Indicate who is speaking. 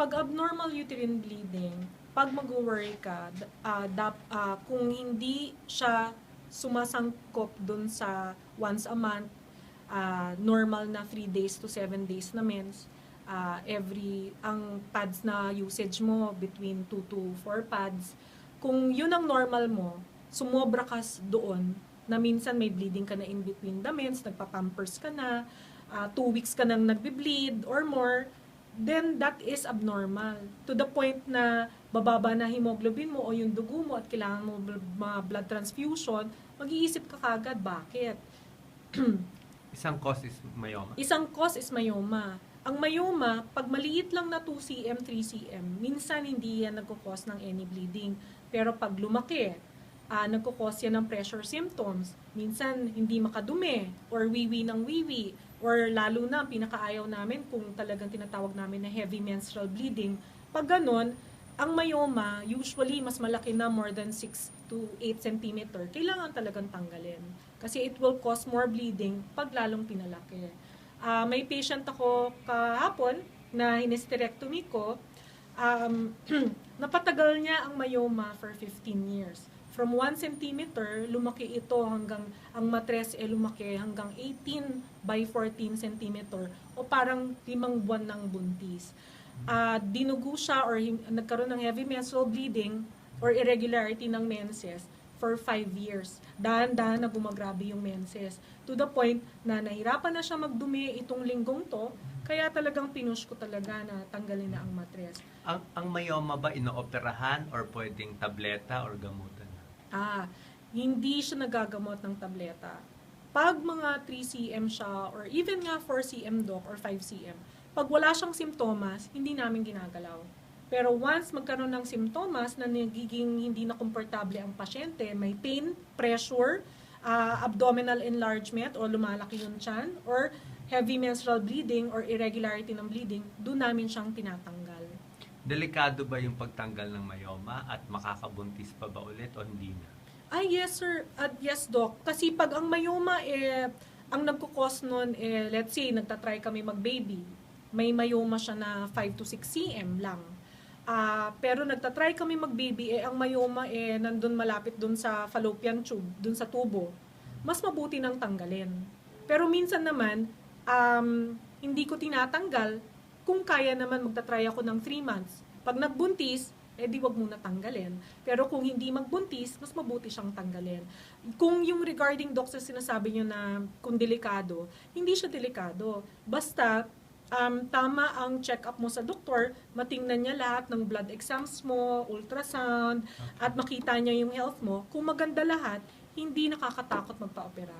Speaker 1: pag abnormal uterine bleeding, pag mag-worry ka, ah, dap- ah, kung hindi siya sumasangkop dun sa once a month, ah, normal na 3 days to 7 days na mens, ah, every, ang pads na usage mo between 2 to 4 pads, kung yun ang normal mo, sumobra ka doon, na minsan may bleeding ka na in between the mens, nagpapampers ka na, 2 weeks ka nang nagbe-bleed or more, then that is abnormal. To the point na bababa na hemoglobin mo o yung dugo mo at kailangan mo mga blood transfusion, mag-iisip ka kagad, bakit?
Speaker 2: Isang cause is myoma.
Speaker 1: Isang cause is myoma. Ang myoma, pag maliit lang na 2 cm, 3 cm, minsan hindi yan nagkukos ng any bleeding. Pero pag lumaki, uh, nagkukos yan ng pressure symptoms. Minsan hindi makadumi or wiwi ng wiwi or lalo na pinakaayaw namin kung talagang tinatawag namin na heavy menstrual bleeding. Pag ganon, ang myoma, usually mas malaki na more than 6 to 8 cm, kailangan talagang tanggalin. Kasi it will cause more bleeding pag lalong pinalaki. Ah, may patient ako kahapon na hysterectomy ko. Um, napatagal niya ang myoma for 15 years. From 1 centimeter, lumaki ito hanggang, ang matres eh lumaki hanggang 18 by 14 centimeter o parang limang buwan ng buntis. Ah, dinugo siya or nagkaroon ng heavy menstrual bleeding or irregularity ng menses for 5 years. Dahan-dahan na gumagrabe yung menses. To the point na nahirapan na siya magdumi itong linggong to, kaya talagang pinush ko talaga na tanggalin na ang matres.
Speaker 2: Ang, ang myoma ba inooperahan or pwedeng tableta or gamutan?
Speaker 1: Ah, hindi siya nagagamot ng tableta. Pag mga 3 cm siya or even nga 4 cm doc or 5 cm, pag wala siyang simptomas, hindi namin ginagalaw. Pero once magkaroon ng simptomas na nagiging hindi na komportable ang pasyente, may pain, pressure, ah, abdominal enlargement o lumalaki yung tiyan, or heavy menstrual bleeding or irregularity ng bleeding, doon namin siyang tinatanggal.
Speaker 2: Delikado ba yung pagtanggal ng myoma at makakabuntis pa ba ulit o hindi na?
Speaker 1: Ay, yes sir. At yes, doc. Kasi pag ang myoma, eh, ang nagkukos nun, eh, let's say, nagtatry kami mag-baby. May myoma siya na 5 to 6 cm lang. Ah, pero nagtatry kami mag-baby, eh, ang myoma, eh, nandun malapit dun sa fallopian tube, dun sa tubo. Mas mabuti nang tanggalin. Pero minsan naman, um, hindi ko tinatanggal kung kaya naman magtatry ako ng 3 months. Pag nagbuntis, eh di wag muna tanggalin. Pero kung hindi magbuntis, mas mabuti siyang tanggalin. Kung yung regarding doc sa sinasabi niyo na kung delikado, hindi siya delikado. Basta um, tama ang check-up mo sa doktor, matingnan niya lahat ng blood exams mo, ultrasound, at makita niya yung health mo. Kung maganda lahat, hindi nakakatakot magpa-opera.